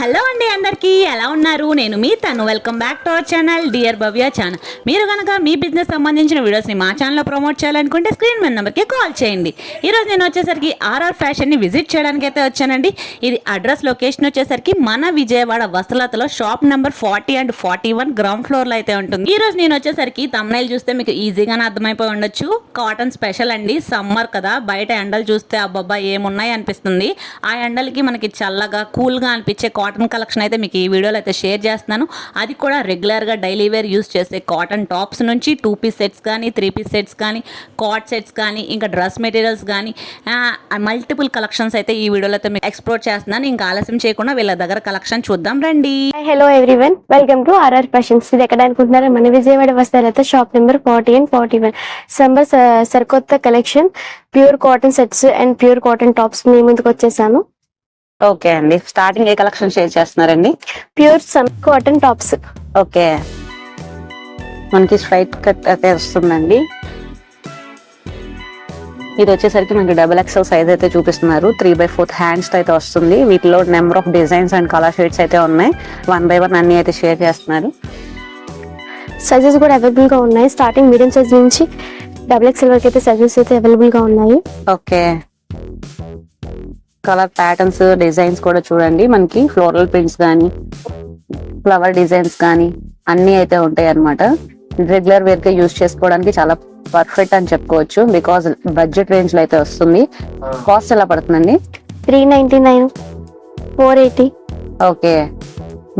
Hello అండి అందరికీ ఎలా ఉన్నారు? నేను మీ తను. Welcome back to our channel dear Bhavya channel మీరు కనుక మీ బిజినెస్ సంబంధించిన వీడియోస్ని మా ఛానల్లో ప్రమోట్ చేయాలనుకుంటే స్క్రీన్ మీద నెంబర్కి కాల్ చేయండి. ఈరోజు నేను వచ్చేసరికి ఆర్ఆర్ ఫ్యాషన్ని విజిట్ చేయడానికి అయితే వచ్చానండి. ఇది అడ్రస్ లొకేషన్ వచ్చేసరికి మన Vijayawada వసలతలో shop number forty and forty one ground ఫ్లోర్లో అయితే ఉంటుంది. ఈ రోజు నేను వచ్చేసరికి తమ్నైల్ చూస్తే మీకు ఈజీగానే అర్థమైపోయి ఉండొచ్చు. కాటన్ స్పెషల్ అండి. సమ్మర్ కదా బయట ఎండలు చూస్తే అబ్బాబ్బా ఏమున్నాయి అనిపిస్తుంది. ఆ ఎండలకి మనకి చల్లగా కూల్గా అనిపించే కాటన్ కాటన్ కలెక్షన్ అయితే మీకు ఈ వీడియోలో అయితే షేర్ చేస్తున్నాను. అది కూడా రెగ్యులర్గా డైలీ వేర్ యూస్ చేసే కాటన్ టాప్స్ నుంచి టూ పీస్ సెట్స్ కానీ త్రీ పీస్ సెట్స్ కానీ కాట్ సెట్స్ కానీ ఇంకా డ్రెస్ మెటీరియల్స్ కానీ మల్టిపుల్ కలెక్షన్స్ అయితే ఈ వీడియోలో అయితే మీకు ఎక్స్ప్లోర్ చేస్తున్నాను. ఇంకా ఆలస్యం చేయకుండా వీళ్ళ దగ్గర కలెక్షన్ చూద్దాం రండి. Hi hello everyone welcome to RR fashions ఇది ఎక్కడ అనుకుంటున్నారు మన Vijayawada వస్తారైతే shop number forty and forty one సంబర్ సరికొత్త collection pure cotton sets and pure cotton tops మీ ముందుకు వచ్చేసాను. ఓకే అండి. స్టార్టింగ్ ఏ కలెక్షన్ షేర్ చేస్తున్నారండి? Pure some cotton tops okay. మనకి స్ట్రైట్ కట్ అయితే వస్తుందండి. ఇది వచ్చేసరికి మనకి డబుల్ ఎక్స్ఎల్ సైజ్ అయితే చూపిస్తున్నారు. త్రీ బై ఫోర్త్ హ్యాండ్స్ అయితే వస్తుంది. వీటిలో number of designs and colour shades అయితే ఉన్నాయి. వన్ బై వన్ అన్ని అయితే షేర్ చేస్తున్నారు. సైజెస్ కూడా అవైలబుల్గా ఉన్నాయి. స్టార్టింగ్ మీడియం సైజ్ నుంచి డబుల్ ఎక్స్ఎల్ వరకు అయితే సైజెస్ అయితే అవైలబుల్గా ఉన్నాయి. ఓకే. కలర్ ప్యాటర్న్స్ డిజైన్స్ కూడా చూడండి. మనకి ఫ్లోరల్ ప్రింట్స్ కానీ ఫ్లవర్ డిజైన్స్ కానీ అన్ని అయితే ఉంటాయి అన్నమాట రెగ్యులర్ వేర్గా యూజ్ చేసుకోవడానికి చాలా పర్ఫెక్ట్ అని చెప్పుకోవచ్చు. బికాస్ బడ్జెట్ రేంజ్లో అయితే వస్తుంది. కాస్ట్ ఎలా పడుతుందండి? Three ninety nine. Four eighty. Okay.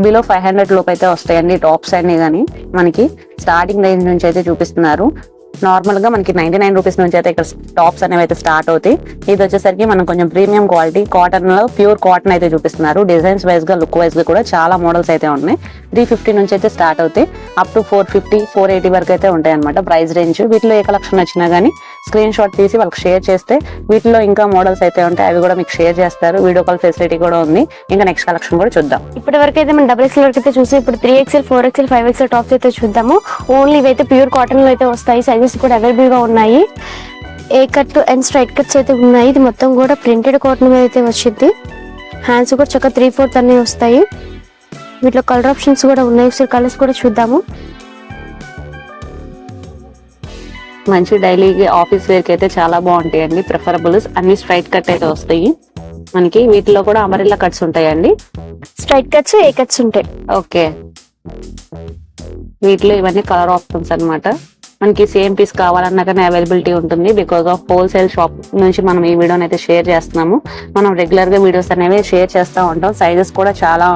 Below five hundred లోపు అయితే వస్తాయండి. టాప్స్ అన్ని కానీ మనకి స్టార్టింగ్ రేంజ్ నుంచి అయితే చూపిస్తున్నారు. నార్మల్గా మనకి నైన్టీ నైన్ రూపీస్ నుంచి అయితే ఇక్కడ టాప్స్ అనేవి అయితే స్టార్ట్ అవుతాయి. ఇది వచ్చేసరికి మనం కొంచెం ప్రీమియం క్వాలిటీ కాటన్లో ప్యూర్ కాటన్ అయితే చూపిస్తున్నారు. డిజైన్స్ వైజ్గా లుక్ వైజ్గా కూడా చాలా మోడల్స్ అయితే ఉన్నాయి. త్రీ ఫిఫ్టీ నుంచి అయితే స్టార్ట్ అవుతాయి. Up to four fifty four eighty వరకు అయితే ఉంటాయి అనమాట ప్రైస్ రేంజ్. వీటిలో ఏ కలెక్షన్ వచ్చినా కానీ స్క్రీన్ షాట్ తీసి వాళ్ళకి షేర్ చేస్తే వీటిలో ఇంకా మోడల్స్ అయితే ఉంటాయి. అవి కూడా మీకు షేర్ చేస్తారు. వీడియో కాల్ ఫెసిలిటీ కూడా ఉంది. ఇంకా నెక్స్ట్ కలెక్షన్ కూడా చూద్దాం. ఇప్పటి వరకు అయితే మనం డబుల్ ఎక్స్ఎల్ వరకు అయితే చూసి. ఇప్పుడు three XL four XL five XL tops అయితే చూద్దాము. ఓన్లీ ఇవైతే ప్యూర్ కాటన్లో అయితే వస్తాయి. సైజెస్ కూడా అవైలబుల్గా ఉన్నాయి. A cut and straight cuts అయితే ఉన్నాయి. ఇది మొత్తం కూడా ప్రింటెడ్ కాటన్ మీద అయితే వచ్చింది. హ్యాండ్స్ కూడా చక్కగా త్రీ ఫోర్త్ అన్ని వస్తాయి. వీటిలో కలర్ ఆప్షన్స్ కూడా ఉన్నాయి. ఒకసారి కలర్స్ కూడా చూద్దాము. మంచి డైలీ ఆఫీస్ వేర్కి అయితే చాలా బాగుంటాయండి. ప్రిఫరబుల్ అన్ని స్ట్రైట్ కట్ అయితే వస్తాయి. మనకి వీటిలో కూడా అమరిల్లా కట్స్ ఉంటాయండి. స్ట్రైట్ కట్స్ ఏ కట్స్ ఉంటాయి. ఓకే. వీటిలో ఇవన్నీ కలర్ ఆప్షన్స్ అన్నమాట. మనకి సేమ్ పీస్ కావాలన్నా కానీ అవైలబిలిటీ ఉంటుంది బికాస్ ఆఫ్ హోల్సేల్ షాప్ నుంచి మనం ఈ వీడియోని అయితే షేర్ చేస్తున్నాము. మనం రెగ్యులర్గా వీడియోస్ అనేవి షేర్ చేస్తూ ఉంటాం. సైజెస్ కూడా చాలా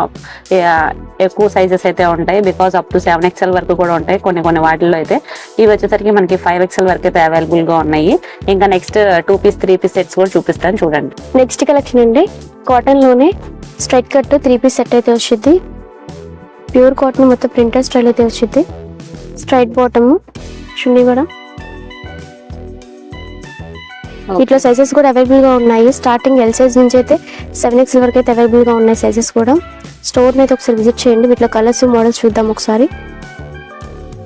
ఎక్కువ సైజెస్ అయితే ఉంటాయి. Because up to seven XL వరకు కూడా ఉంటాయి కొన్ని కొన్ని వాటిల్లో అయితే. ఇవి వచ్చేసరికి మనకి ఫైవ్ ఎక్స్ఎల్ వరకు అయితే అవైలబుల్గా ఉన్నాయి. ఇంకా next two piece three piece sets కూడా చూపిస్తాను చూడండి. నెక్స్ట్ కలెక్షన్ అండి. కాటన్లోనే straight cut three piece set అయితే వచ్చింది ప్యూర్ కాటన్ మొత్తం ప్రింటెడ్ స్టైల్ అయితే వచ్చింది స్ట్రైట్ బాటము చున్నీ కూడా ఇట్లా సైజెస్ కూడా అవైలబుల్గా ఉన్నాయి. స్టార్టింగ్ ఎల్ సైజ్ నుంచి అయితే సెవెన్ ఎక్స్ వరకు అయితే అవైలబుల్గా ఉన్నాయి సైజెస్ కూడా. స్టోర్ అయితే ఒకసారి విజిట్ చేయండి. వీటిలో కలర్స్ మోడల్స్ చూద్దాం ఒకసారి.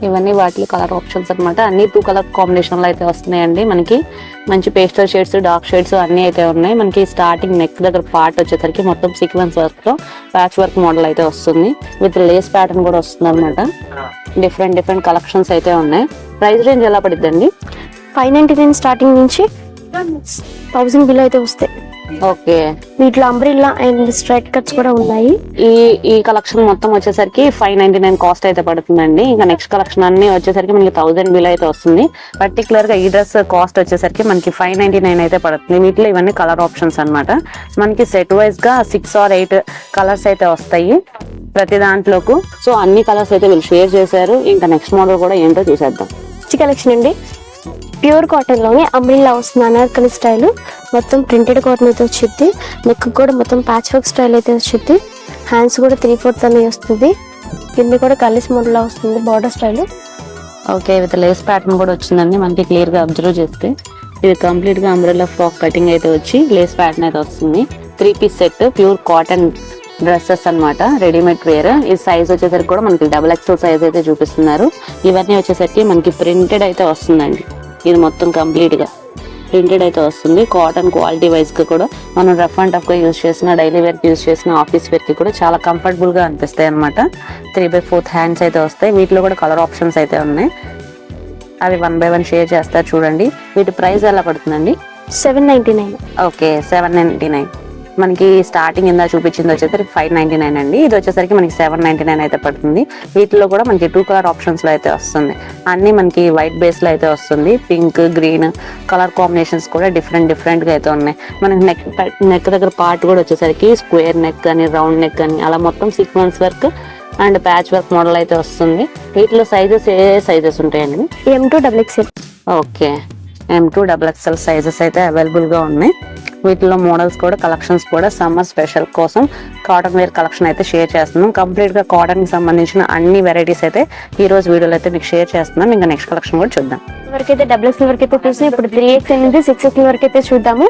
ఇవన్నీ వాటిలో కలర్ ఆప్షన్స్ అనమాట అన్ని టూ కలర్ కాంబినేషన్లో అయితే వస్తున్నాయండి మనకి. మంచి పేస్టల్ షేడ్స్ డార్క్ షేడ్స్ అన్నీ అయితే ఉన్నాయి. మనకి స్టార్టింగ్ నెక్ దగ్గర పార్ట్ వచ్చేసరికి మొత్తం సీక్వెన్స్ వర్క్తో ప్యాచ్ వర్క్ మోడల్ అయితే వస్తుంది. విత్ లేస్ ప్యాటర్న్ కూడా వస్తుంది అనమాట డిఫరెంట్ డిఫరెంట్ కలెక్షన్స్ అయితే ఉన్నాయి. ప్రైస్ రేంజ్ ఎలా పడుతుందండి ఫైవ్ నైన్టీ నైన్ స్టార్టింగ్ నుంచి థౌసండ్ బిల్ అయితే వస్తాయి. ఓకే. వీటిలో అంబ్రిల్లా అండ్ స్ట్రైట్ కట్స్ కూడా ఉన్నాయి. ఈ ఈ కలెక్షన్ మొత్తం వచ్చేసరికి ఫైవ్ నైన్టీ నైన్ కాస్ట్ అయితే పడుతుందండి. ఇంకా నెక్స్ట్ కలెక్షన్ అన్ని వచ్చేసరికి మనకి థౌసండ్ బిల్ అయితే వస్తుంది. పర్టికులర్గా ఈ డ్రెస్ కాస్ట్ వచ్చేసరికి మనకి ఫైవ్ నైన్టీ నైన్ అయితే పడుతుంది. వీటిలో ఇవన్నీ కలర్ ఆప్షన్స్ అన్నమాట. మనకి సెట్ వైజ్గా సిక్స్ ఆర్ ఎయిట్ కలర్స్ అయితే వస్తాయి ప్రతి దాంట్లోకు. సో అన్ని కలర్స్ అయితే వీళ్ళు షేర్ చేశారు. ఇంకా నెక్స్ట్ మోడల్ కూడా ఏంటో చూసేద్దాం. కలెక్షన్ అండి. ప్యూర్ కాటన్లోనే అంబ్రిల్లా వస్తుంది అనార్కలి స్టైల్. మొత్తం ప్రింటెడ్ కాటన్ అయితే వచ్చింది. నెక్ కూడా మొత్తం ప్యాచ్ వర్క్ స్టైల్ అయితే వచ్చింది. హ్యాండ్స్ కూడా త్రీ ఫోర్త్ అనేది వస్తుంది. కింద కూడా కలిసి మోడల్ వస్తుంది border style okay with lace pattern కూడా వచ్చిందండి. మనకి క్లియర్గా అబ్జర్వ్ చేస్తే ఇది కంప్లీట్గా అంబ్రెల్లా ఫ్రాక్ కటింగ్ అయితే వచ్చి లేస్ ప్యాటర్న్ అయితే వస్తుంది. Three piece set pure cotton dresses అన్నమాట రెడీమేడ్ వేర్ ఈ సైజ్ వచ్చేసరికి కూడా మనకి డబుల్ ఎక్స్ఎల్ సైజ్ అయితే చూపిస్తున్నారు. ఇవన్నీ వచ్చేసరికి మనకి ప్రింటెడ్ అయితే వస్తుందండి. ఇది మొత్తం కంప్లీట్గా ప్రింటెడ్ అయితే వస్తుంది. కాటన్ క్వాలిటీ వైజ్గా కూడా మనం రఫ్ అండ్ టఫ్గా యూస్ చేసిన డైలీ వేర్ యూస్ చేసిన ఆఫీస్ వేర్కి కూడా చాలా కంఫర్టబుల్గా అనిపిస్తాయి అనమాట త్రీ బై ఫోర్త్ హ్యాండ్స్ అయితే వస్తాయి. వీటిలో కూడా కలర్ ఆప్షన్స్ అయితే ఉన్నాయి. అవి వన్ బై వన్ షేర్ చేస్తారు చూడండి. వీటి ప్రైస్ ఎలా పడుతుందండి? Seven ninety nine. Okay seven ninety nine. మనకి స్టార్టింగ్ ఇందా చూపించింది వచ్చేసరికి ఫైవ్ నైన్టీ నైన్ అండి. ఇది వచ్చేసరికి మనకి సెవెన్ నైన్టీ నైన్ అయితే పడుతుంది. వీటిలో కూడా మనకి టూ కలర్ ఆప్షన్స్లో అయితే వస్తుంది. అన్ని మనకి వైట్ బేస్లో అయితే వస్తుంది. పింక్ గ్రీన్ కలర్ కాంబినేషన్స్ కూడా డిఫరెంట్ డిఫరెంట్గా అయితే ఉన్నాయి. మనకి నెక్ నెక్ దగ్గర పార్ట్ కూడా వచ్చేసరికి స్క్వేర్ నెక్ అని రౌండ్ నెక్ అని అలా మొత్తం sequence work and patch work model అయితే వస్తుంది. వీటిలో సైజెస్ ఏ సైజెస్ ఉంటాయండి? M to double XL okay M to double XL sizes అయితే అవైలబుల్గా ఉన్నాయి. వీటిలో మోడల్స్ కూడా కలెక్షన్స్ కూడా సమ్మర్ స్పెషల్ కోసం కాటన్ వేర్ కలెక్షన్ అయితే షేర్ చేస్తున్నాం. కంప్లీట్గా కాటన్కి సంబంధించిన అన్ని వెరైటీస్ అయితే ఈ రోజు వీడియోలో అయితే మీకు షేర్ చేస్తున్నాం. ఇంకా నెక్స్ట్ కలెక్షన్ కూడా చూద్దాం. వరకు అయితే డబుల్ ఎక్స్ఎల్ వరకు అయితే చూసి. ఇప్పుడు త్రీ ఎక్స్ఎల్ నుంచి సిక్స్ ఎక్స్ఎల్ వరకు అయితే చూద్దాము.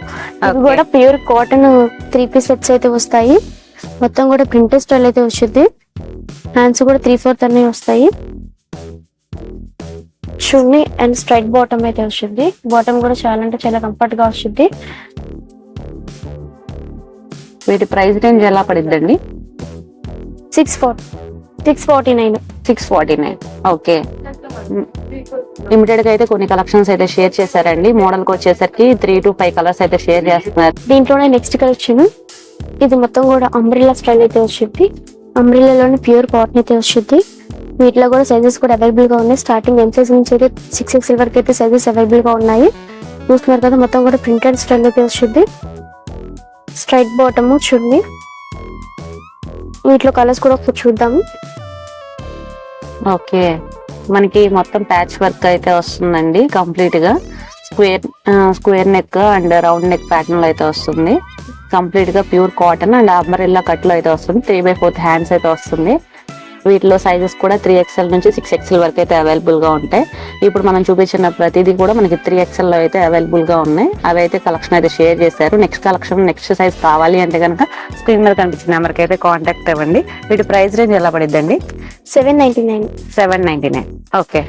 Okay. కూడా pure cotton three piece sets అయితే వస్తాయి. మొత్తం కూడా ప్రింటెడ్ స్టైల్ అయితే వచ్చింది హ్యాండ్స్ కూడా త్రీ ఫోర్త్ అన్ని వస్తాయి. చున్నీ అండ్ స్ట్రైట్ బాటమ్ అయితే వచ్చింది బాటమ్ కూడా చాలా అంటే చాలా కంఫర్ట్గా వచ్చింది వీటి ప్రైస్ రేంజ్ ఎలా పడిద్దండి? Six four six forty nine. Six forty nine. Okay. లిమిటెడ్గా అయితే కొన్ని కలెక్షన్స్ అయితే షేర్ చేశారండి. మోడల్కి వచ్చేసరికి త్రీ టు ఫైవ్ కలర్స్ అయితే షేర్ చేస్తున్నారు. దీంట్లోనే నెక్స్ట్ కలెక్షన్. ఇది మొత్తం కూడా అంబ్రిల్లా స్టైల్ అయితే వచ్చింది అంబ్రిల్లాలోనే ప్యూర్ కాటన్ అయితే వచ్చింది వీటిలో కూడా సైజెస్ కూడా అవైలబుల్గా ఉన్నాయి. స్టార్టింగ్ ఎం సైజ్ నుంచి అయితే సిక్స్ ఎక్స్ఎల్ వరకు అయితే సైజెస్ అవైలబుల్గా ఉన్నాయి. చూస్తున్నారు కదా మొత్తం కూడా ప్రింటెడ్ స్టైల్ అయితే వచ్చింది స్ట్రైట్ బాటమ్ చున్నీ వీటిలో కలర్స్ కూడా ఒకసారి చూద్దాము ఓకే. మనకి మొత్తం ప్యాచ్ వర్క్ అయితే వస్తుందండి కంప్లీట్గా. Square square neck and round neck ప్యాటర్న్లో అయితే వస్తుంది. కంప్లీట్గా ప్యూర్ కాటన్ అండ్ అంబరెల్లా కట్లో అయితే వస్తుంది. త్రీ బై ఫోర్త్ హ్యాండ్స్ అయితే వస్తుంది. వీటిలో సైజెస్ కూడా త్రీ ఎక్స్ఎల్ నుంచి సిక్స్ ఎక్స్ఎల్ వరకు అయితే అవైలబుల్గా ఉంటాయి. ఇప్పుడు మనం చూపించిన ప్రతిదీ కూడా మనకి త్రీ ఎక్స్ఎల్లో అయితే అవైలబుల్గా ఉన్నాయి. అవి అయితే కలెక్షన్ అయితే షేర్ చేశారు. నెక్స్ట్ కలెక్షన్ నెక్స్ట్ సైజ్ కావాలి అంటే కనుక స్క్రీన్ మీద కనిపించిన నెంబర్కి అయితే కాంటాక్ట్ అవ్వండి. వీటి ప్రైస్ రేంజ్ ఎలా పడిద్దండి? Seven ninety nine seven ninety nine okay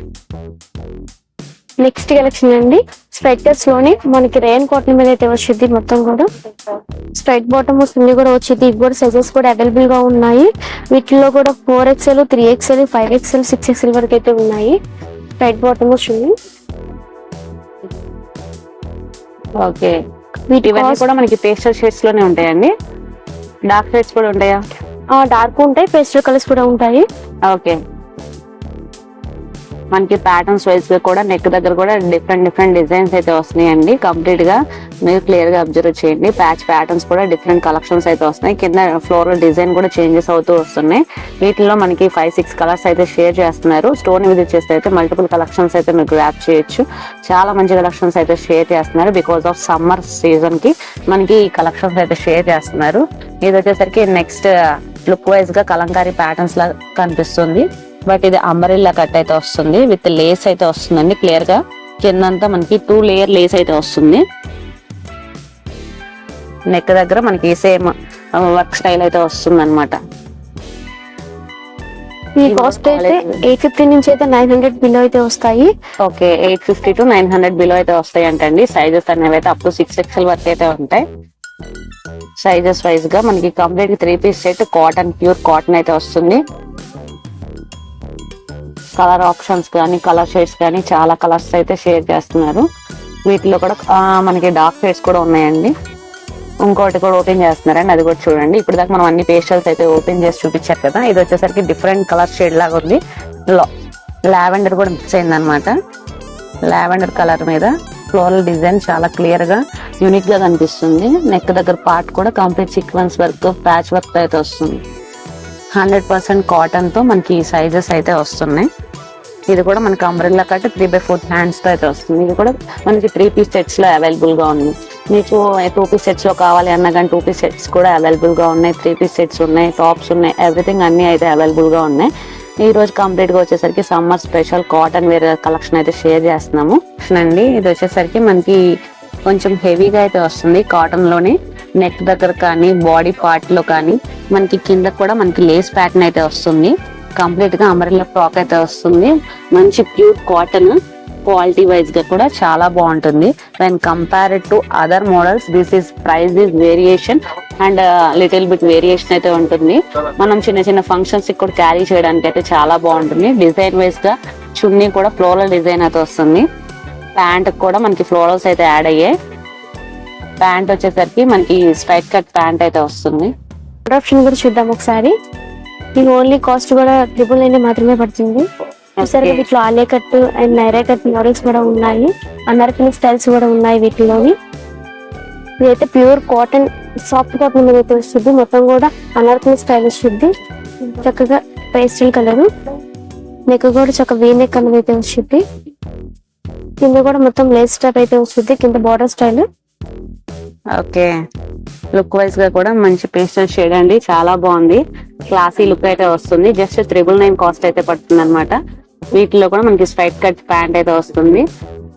next collection అండి. స్ట్రైటర్స్లోనే మనకి రేన్ కాటన్ మీద అయితే వచ్చింది మొత్తం కూడా. స్ట్రైట్ బాటమ్ వస్తుంది కూడా వచ్చింది. ఇవి కూడా సైజెస్ కూడా అవైలబుల్గా ఉన్నాయి. వీటిలో కూడా four XL three XL five XL six XL వరకు అయితే ఉన్నాయి. స్ట్రైట్ బాటమ్ వస్తుంది ఓకే. వీటి ఇవన్నీ కూడా మనకి పేస్టల్ షేడ్స్లోనే ఉంటాయండి? డార్క్ షేడ్స్ కూడా ఉంటాయా? డార్క్ ఉంటాయి. పేస్టల్ కలర్స్ కూడా ఉంటాయి. ఓకే. మనకి ప్యాటర్న్స్ వైజ్గా కూడా నెక్ దగ్గర కూడా డిఫరెంట్ డిఫరెంట్ డిజైన్స్ అయితే వస్తున్నాయండి. కంప్లీట్గా మీరు క్లియర్గా అబ్జర్వ్ చేయండి. ప్యాచ్ ప్యాటర్న్స్ కూడా డిఫరెంట్ కలెక్షన్స్ అయితే వస్తున్నాయి. కింద ఫ్లోర్ డిజైన్ కూడా చేంజెస్ అవుతూ వస్తున్నాయి. వీటిలో మనకి ఫైవ్ సిక్స్ కలర్స్ అయితే షేర్ చేస్తున్నారు. స్టోన్ విజిట్ చేస్తే అయితే మల్టిపుల్ కలెక్షన్స్ అయితే మీరు గ్రాప్ చేయొచ్చు. చాలా మంచి కలెక్షన్స్ అయితే షేర్ చేస్తున్నారు. బికాస్ ఆఫ్ సమ్మర్ సీజన్కి మనకి ఈ కలెక్షన్స్ అయితే షేర్ చేస్తున్నారు. ఇది వచ్చేసరికి నెక్స్ట్ లుక్ వైజ్గా కలంకారీ ప్యాటర్న్స్ లా కనిపిస్తుంది. బట్ ఇది అంబరిల్లా కట్ అయితే వస్తుంది. విత్ లేస్ అయితే వస్తుందండి క్లియర్గా. కిందంతా మనకి టూ లేయర్ లేస్ అయితే వస్తుంది. నెక్ దగ్గర మనకి సేమ్ వర్క్ స్టైల్ అయితే వస్తుంది అనమాట ఈ కాస్ట్ అయితే. ఎయిట్ ఫిఫ్టీ నుంచి అయితే నైన్ హండ్రెడ్ బిలో అయితే వస్తాయి. Okay eight fifty to nine hundred below అయితే వస్తాయి అంటండి. సైజెస్ అనేవి అయితే అప్ టు సిక్స్ ఎక్స్ఎల్ వరకు అయితే ఉంటాయి. సైజెస్ వైజ్గా మనకి complete three piece set cotton pure cotton అయితే వస్తుంది. కలర్ ఆప్షన్స్ కానీ కలర్ షేడ్స్ కానీ చాలా కలర్స్ అయితే షేర్ చేస్తున్నారు. వీటిలో కూడా మనకి డార్క్ షేడ్స్ కూడా ఉన్నాయండి. ఇంకోటి కూడా ఓపెన్ చేస్తున్నారండి. అది కూడా చూడండి. ఇప్పుడు దాకా మనం అన్ని పేస్టల్స్ అయితే ఓపెన్ చేసి చూపించారు కదా. ఇది వచ్చేసరికి డిఫరెంట్ కలర్ షేడ్ లాగా ఉంది. లావెండర్ కూడా మిక్స్ అయింది అనమాట లావెండర్ కలర్ మీద ఫ్లోరల్ డిజైన్ చాలా క్లియర్గా యూనిక్గా కనిపిస్తుంది. నెక్ దగ్గర పార్ట్ కూడా complete sequence work patch work అయితే వస్తుంది. హండ్రెడ్ పర్సెంట్ కాటన్తో మనకి మనకి సైజెస్ అయితే వస్తున్నాయి. ఇది కూడా మనకి umbrella cut three by fourth హ్యాండ్స్తో అయితే వస్తుంది. ఇది కూడా మనకి త్రీ పీస్ సెట్స్లో అవైలబుల్గా ఉంది మీకు టూ పీస్ సెట్స్లో కావాలి అన్న కానీ టూ పీస్ సెట్స్ కూడా అవైలబుల్గా ఉన్నాయి. త్రీ పీస్ సెట్స్ ఉన్నాయి టాప్స్ ఉన్నాయి ఎవ్రీథింగ్ అన్నీ అయితే అవైలబుల్గా ఉన్నాయి. ఈ రోజు కంప్లీట్గా వచ్చేసరికి summer special cotton wear collection అయితే షేర్ చేస్తున్నాము. అండి ఇది వచ్చేసరికి మనకి కొంచెం హెవీగా అయితే వస్తుంది కాటన్లోనే నెక్ దగ్గర కానీ బాడీ పార్ట్లో కానీ మనకి కింద కూడా మనకి లేస్ ప్యాటర్న్ అయితే వస్తుంది. కంప్లీట్గా అంబ్రెల్లా ఫ్రాక్ అయితే వస్తుంది. మంచి ప్యూర్ కాటన్ క్వాలిటీ వైజ్గా కూడా చాలా బాగుంటుంది. When compared to other models this is price is variation and little bit variation అయితే ఉంటుంది. మనం చిన్న చిన్న ఫంక్షన్స్ కూడా క్యారీ చేయడానికి అయితే చాలా బాగుంటుంది. డిజైన్ వైజ్గా చున్నీ కూడా ఫ్లోరల్ డిజైన్ అయితే వస్తుంది. ప్యాంట్ కూడా మనకి ఫ్లోరల్స్ అయితే యాడ్ అయ్యాయి. ప్యాంట్ వచ్చేసరికి మనకి స్ట్రైట్ కట్ ప్యాంట్ అయితే వస్తుంది. ఆప్షన్ కూడా చూద్దాం ఒకసారి. ఇది ఓన్లీ కాస్ట్ కూడా ట్రిపుల్ నైన్ మాత్రమే పడుతుంది. చూసారు Okay. వీటిలో Alia cut and Naira cut models కూడా ఉన్నాయి. అనార్కలి స్టైల్స్ కూడా ఉన్నాయి వీటిలోని. ఇదైతే ప్యూర్ కాటన్ సాఫ్ట్ కాటన్ మీద అయితే వస్తుంది. మొత్తం కూడా అనార్కలి స్టైల్ వస్తుంది. చక్కగా పేస్టల్ కలర్ నెక్ కూడా చక్క వీ నెక్ అనేది అయితే వస్తుంది. కింద కూడా మొత్తం లేస్ స్టాప్ అయితే వస్తుంది. కింద బార్డర్ స్టైల్ ఓకే. లుక్ వైజ్గా కూడా మంచి పేస్టల్ షేడ్ అండి. చాలా బాగుంది. క్లాసీ లుక్ అయితే వస్తుంది. జస్ట్ త్రిబుల్ నైన్ కాస్ట్ అయితే పడుతుంది అనమాట వీటిలో కూడా మనకి స్ట్రైట్ కట్ ప్యాంట్ అయితే వస్తుంది.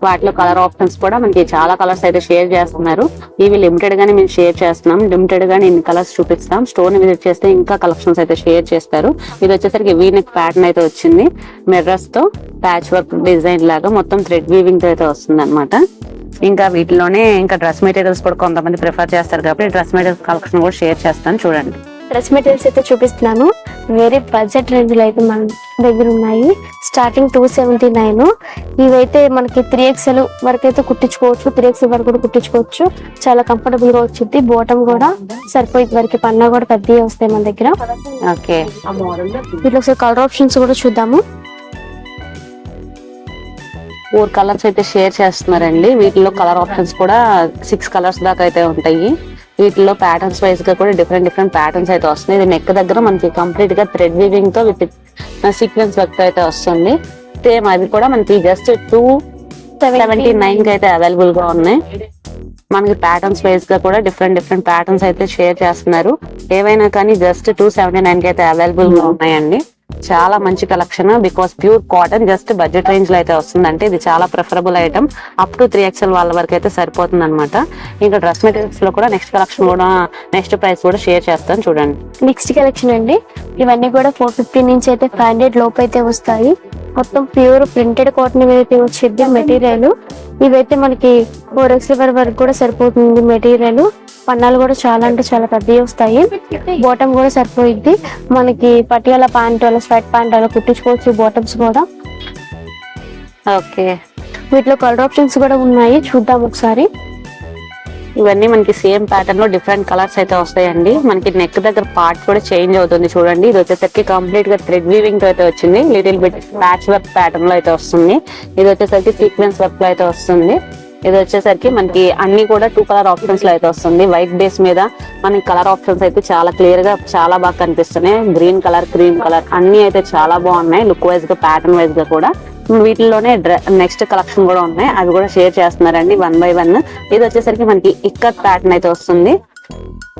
వాటిలో కలర్ ఆప్షన్స్ కూడా మనకి చాలా కలర్స్ అయితే షేర్ చేస్తున్నారు. ఇవి లిమిటెడ్ గానే మేము షేర్ చేస్తున్నాం. లిమిటెడ్ గానే ఇన్ని కలర్స్ చూపిస్తాం. స్టోర్ విజిట్ చేస్తే ఇంకా కలెక్షన్స్ అయితే షేర్ చేస్తారు. ఇది వచ్చేసరికి వీనెక్ ప్యాటర్న్ అయితే వచ్చింది. మిర్రర్స్తో ప్యాచ్ వర్క్ డిజైన్ లాగా మొత్తం థ్రెడ్ వీవింగ్తో అయితే వస్తుంది ఇంకా వీటిలోనే ఇంకా డ్రెస్ మెటీరియల్స్ కూడా కొంతమంది ప్రిఫర్ చేస్తారు కాబట్టి డ్రెస్ మెటీరియల్స్ కలెక్షన్ కూడా షేర్ చేస్తాను చూడండి. డ్రెస్ మెటీరియల్స్ అయితే చూపిస్తున్నాను. వేరే బడ్జెట్ రేంజ్లో అయితే మన దగ్గర ఉన్నాయి. Starting two seventy nine. ఇవైతే మనకి త్రీ ఎక్స్ఎల్ వరకు అయితే కుట్టించుకోవచ్చు. త్రీ ఎక్స్ఎల్ వరకు కూడా కుట్టించుకోవచ్చు. చాలా కంఫర్టబుల్గా వచ్చింది. బాటమ్ కూడా సరిపోయేది వరకు పన్నా కూడా పెద్దవి వస్తాయి మన దగ్గర. ఓకే. వీటిలో ఒకసారి కలర్ ఆప్షన్స్ కూడా చూద్దాము. ఫోర్ కలర్స్ అయితే షేర్ చేస్తున్నారండి. వీటిలో కలర్ ఆప్షన్స్ కూడా సిక్స్ కలర్స్ దాకా అయితే ఉంటాయి. వీటిలో ప్యాటర్న్స్ వైజ్గా కూడా డిఫరెంట్ డిఫరెంట్ ప్యాటర్న్స్ అయితే వస్తున్నాయి. ఇది నెక్ దగ్గర మనకి కంప్లీట్గా థ్రెడ్ వీవింగ్తో విత్ సీక్వెన్స్ వర్క్ అయితే వస్తుంది. సేమ్ అది కూడా మనకి జస్ట్ టూ సెవెంటీ నైన్కి అయితే అవైలబుల్గా ఉన్నాయి. మనకి ప్యాటర్న్స్ వైజ్గా కూడా డిఫరెంట్ డిఫరెంట్ ప్యాటర్న్స్ అయితే షేర్ చేస్తున్నారు. ఏవైనా కానీ జస్ట్ టూ సెవెంటీ నైన్కి అయితే అవైలబుల్గా ఉన్నాయండి. చాలా మంచి collection because pure cotton just budget రేంజ్లో అయితే వస్తుందంటే ఇది చాలా preferable item up to three XL వాళ్ళ వరకు అయితే సరిపోతుంది అనమాట ఇంకా డ్రెస్ మెటీరియల్స్లో కూడా నెక్స్ట్ కలెక్షన్ కూడా నెక్స్ట్ ప్రైస్ కూడా షేర్ చేస్తాను చూడండి. నెక్స్ట్ కలెక్షన్ అండి. ఇవన్నీ కూడా ఫోర్ ఫిఫ్టీ నుంచి అయితే ఫైవ్ హండ్రెడ్ లోపు అయితే వస్తాయి. మొత్తం ప్యూర్ ప్రింటెడ్ కాటన్ అయితే వచ్చింది మెటీరియల్ ఇవైతే మనకి ఫోర్ ఎక్స్ వరకు కూడా సరిపోతుంది మెటీరియల్ పన్నాలు కూడా చాలా అంటే చాలా పెద్దవి వస్తాయి. బాటమ్ కూడా సరిపోయింది మనకి పటియాల ప్యాంట్ అలా స్వెట్ ప్యాంట్ అలా కుట్టించుకోవచ్చు బాటమ్స్ కూడా. ఓకే. వీటిలో కలర్ ఆప్షన్స్ కూడా ఉన్నాయి. చూద్దాం ఒకసారి. ఇవన్నీ మనకి సేమ్ ప్యాటర్న్లో డిఫరెంట్ కలర్స్ అయితే వస్తాయండి. మనకి నెక్ దగ్గర పార్ట్ కూడా చేంజ్ అవుతుంది చూడండి. ఇది వచ్చేసరికి కంప్లీట్గా థ్రెడ్ వీవింగ్తో అయితే వచ్చింది. లిటిల్ బిట్ ప్యాచ్ వర్క్ ప్యాటర్న్లో అయితే వస్తుంది. ఇది వచ్చేసరికి సీక్వెన్స్ వర్క్లో అయితే వస్తుంది. ఇది వచ్చేసరికి మనకి అన్ని కూడా టూ కలర్ ఆప్షన్స్లో అయితే వస్తుంది. వైట్ బేస్ మీద మనకి కలర్ ఆప్షన్స్ అయితే చాలా క్లియర్గా చాలా బాగా కనిపిస్తున్నాయి. గ్రీన్ కలర్ క్రీమ్ కలర్ అన్ని అయితే చాలా బాగున్నాయి. లుక్ వైజ్గా ప్యాటర్న్ వైజ్గా కూడా. వీటిలోనే నెక్స్ట్ కలెక్షన్ కూడా ఉన్నాయి. అవి కూడా షేర్ చేస్తున్నారండి వన్ బై వన్ ఇది వచ్చేసరికి మనకి ఇక్కత్ ప్యాటర్న్ అయితే వస్తుంది.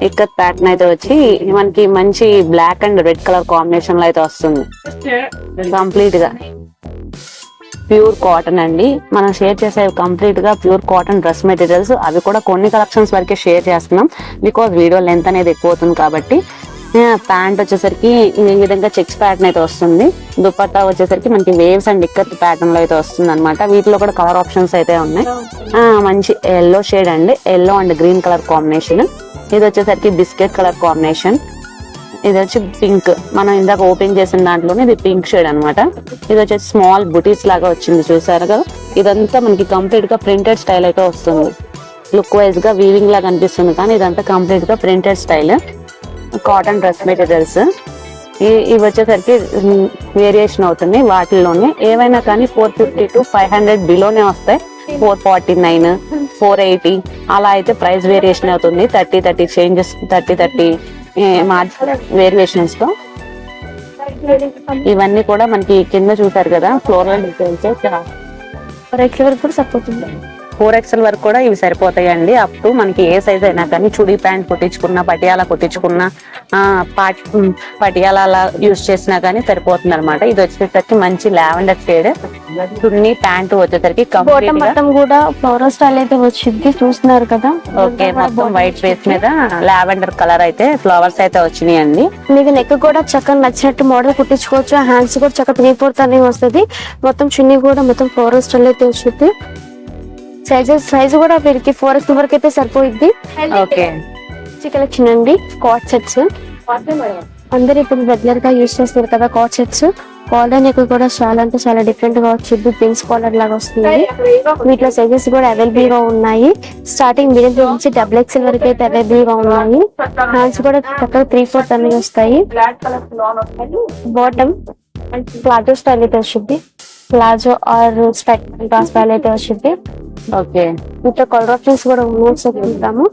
ఇక్కత్ ప్యాటర్న్ అయితే వచ్చి మనకి మంచి బ్లాక్ అండ్ రెడ్ కలర్ కాంబినేషన్లో అయితే వస్తుంది. కంప్లీట్గా. ప్యూర్ కాటన్ అండి. మనం షేర్ చేసే కంప్లీట్గా ప్యూర్ కాటన్ డ్రెస్ మెటీరియల్స్. అవి కూడా కొన్ని కలెక్షన్స్ వరకే షేర్ చేస్తున్నాం. బికాస్ వీడియో లెంత్ అనేది ఎక్కువ అవుతుంది కాబట్టి ప్యాంట్ వచ్చేసరికి ఈ విధంగా చెక్స్ ప్యాటర్న్ అయితే వస్తుంది. దుపట్టా వచ్చేసరికి మనకి వేవ్స్ అండ్ ఇక్కత్ ప్యాటర్న్లో అయితే వస్తుంది అనమాట వీటిలో కూడా కలర్ ఆప్షన్స్ అయితే ఉన్నాయి. మంచి ఎల్లో షేడ్ అండి. Yellow and green colour combination ఇది వచ్చేసరికి బిస్కెట్ కలర్ కాంబినేషన్ ఇది వచ్చి పింక్. మనం ఇందాక ఓపెన్ చేసిన దాంట్లోనే ఇది పింక్ షేడ్ అన్నమాట. ఇది వచ్చేసి స్మాల్ బుటీస్ లాగా వచ్చింది చూసారు కదా? ఇదంతా మనకి కంప్లీట్గా ప్రింటెడ్ స్టైల్ అయితే వస్తుంది. లుక్ వైజ్గా వీవింగ్ లాగా అనిపిస్తుంది కానీ ఇదంతా కంప్లీట్గా printed style. Cotton dress materials ఇవి వచ్చేసరికి వేరియేషన్ అవుతుంది వాటిల్లోనే. ఏవైనా కానీ four fifty to five hundred బిలోనే వస్తాయి. Four forty nine four eighty అలా అయితే ప్రైస్ వేరియేషన్ అవుతుంది. Thirty thirty changes thirty thirty march వేరియేషన్స్తో ఇవన్నీ కూడా మనకి కింద చూసారు కదా ఫ్లోరల్ డిజైన్స్. ఫోర్ ఎక్స్ వరకు కూడా సరిపోతుంది ఫోర్ ఎక్స్ఎల్ వరకు కూడా ఇవి సరిపోతాయండి. అప్ టు మనకి ఏ సైజ్ అయినా కానీ చుడీ ప్యాంట్ కుట్టించుకున్నా పటియాలా కుట్టించుకున్నా ఆ, పాట్ పటియాలా అలా యూస్ చేసినా కానీ సరిపోతుంది అనమాట ఇది వచ్చేసరికి మంచి లావెండర్ షేడ్. చున్నీ ప్యాంట్ వచ్చేసరికి కంప్లీట్ మొత్తం కూడా ఫ్లోరల్ స్టైల్ అయితే వచ్చింది. చూస్తున్నారు కదా. ఓకే మొత్తం వైట్ బేస్ మీద లావెండర్ కలర్ అయితే ఫ్లవర్స్ అయితే వచ్చినాయి అండి మీకు నెక్ కూడా చక్కగా నచ్చినట్టు మోడల్ కుట్టించుకోవచ్చు. హ్యాండ్స్ కూడా చక్కగా త్రీ ఫోర్త్ వస్తుంది. మొత్తం చున్నీ కూడా మొత్తం ఫ్లోరల్ స్టైల్ అయితే వచ్చింది. సైజెస్ సైజ్ కూడా వీరికి ఫోర్ ఎక్స్ వరకు అయితే సరిపోయింది ఓకే కలెక్షన్ అండి కాట్ సెట్స్ అందరు ఇప్పుడు రెగ్యులర్గా యూస్ చేస్తారు కదా కాట్ సెట్స్ కాలర్ నెక్ కూడా చాలా అంటే చాలా డిఫరెంట్గా వచ్చింది పిన్స్ కాలర్ లాగా వస్తుంది. వీటిలో సైజెస్ కూడా అవైలబుల్గా ఉన్నాయి. స్టార్టింగ్ మీడియం నుంచి డబుల్ ఎక్స్ఎల్ వరకు అయితే అవైలబుల్గా ఉన్నాయి. హ్యాండ్స్ కూడా చక్కగా త్రీ ఫోర్త్ అనేవి వస్తాయి. బాటమ్ ప్లాజో స్టైల్ అయితే వచ్చింది ప్లాజో ఆర్ స్టైల్ అయితే వచ్చింది ఓకే. ఇంకా కలర్ ఆప్షన్స్ కూడా ఉన్నాయి సో చూద్దాము.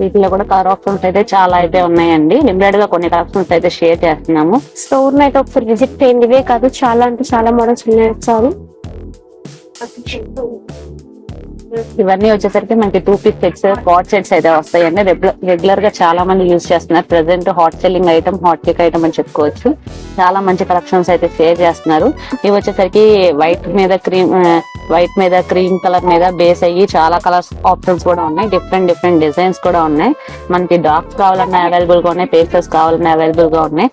వీటిలో కూడా కలర్ ఆప్షన్స్ అయితే చాలా అయితే ఉన్నాయండి. లిమిటెడ్గా కొన్ని ఆప్షన్స్ అయితే షేర్ చేస్తున్నాము. స్టోర్ అయితే ఒకసారి విజిట్ చేయండి. ఇవే కాదు చాలా అంటే చాలా మోడల్స్ ఉన్నాయి చాలు ఇవన్నీ వచ్చేసరికి మనకి two piece sets coat sets అయితే వస్తాయండి రెగ్యులర్గా చాలా మంది యూజ్ చేస్తున్నారు. Present hot selling item hot cake item అని చెప్పుకోవచ్చు. చాలా మంచి కలెక్షన్స్ అయితే షేర్ చేస్తున్నారు. ఇవి వచ్చేసరికి వైట్ మీద క్రీమ్ వైట్ మీద క్రీమ్ కలర్ మీద బేస్ అయ్యి చాలా కలర్స్ ఆప్షన్స్ కూడా ఉన్నాయి. డిఫరెంట్ డిఫరెంట్ డిజైన్స్ కూడా ఉన్నాయి. మనకి డార్క్స్ కావాలన్నా అవైలబుల్గా ఉన్నాయి. పేస్టల్స్ కావాలన్నా అవైలబుల్గా ఉన్నాయి.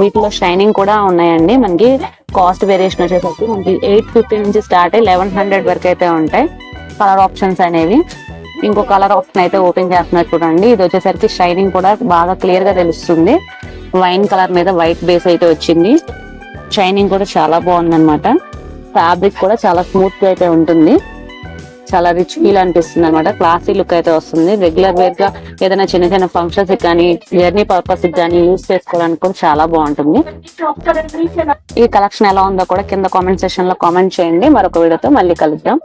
వీటిలో షైనింగ్ కూడా ఉన్నాయండి. మనకి కాస్ట్ వేరియేషన్ వచ్చేసరికి మనకి ఎయిట్ ఫిఫ్టీ నుంచి స్టార్ట్ అయ్యి లెవెన్ హండ్రెడ్ వరకు అయితే ఉంటాయి. కలర్ ఆప్షన్స్ అనేవి. ఇంకో కలర్ ఆప్షన్ అయితే ఓపెన్ చేస్తున్నారు చూడండి. ఇది వచ్చేసరికి షైనింగ్ కూడా బాగా క్లియర్గా తెలుస్తుంది. వైన్ కలర్ మీద వైట్ బేస్ అయితే వచ్చింది. షైనింగ్ కూడా చాలా బాగుంది అనమాట ఫ్యాబ్రిక్ కూడా చాలా స్మూత్గా అయితే ఉంటుంది. చాలా రిచ్ ఫీల్ అనిపిస్తుంది అనమాట క్లాసీ లుక్ అయితే వస్తుంది. రెగ్యులర్ వేర్గా ఏదైనా చిన్న చిన్న ఫంక్షన్స్ కానీ జర్నీ పర్పస్ కానీ యూస్ చేసుకోవడానికి కూడా చాలా బాగుంటుంది. ఈ కలెక్షన్ ఎలా ఉందో కూడా కింద కామెంట్ సెక్షన్లో కామెంట్ చేయండి. మరొక వీడియోతో మళ్ళీ కలుద్దాం.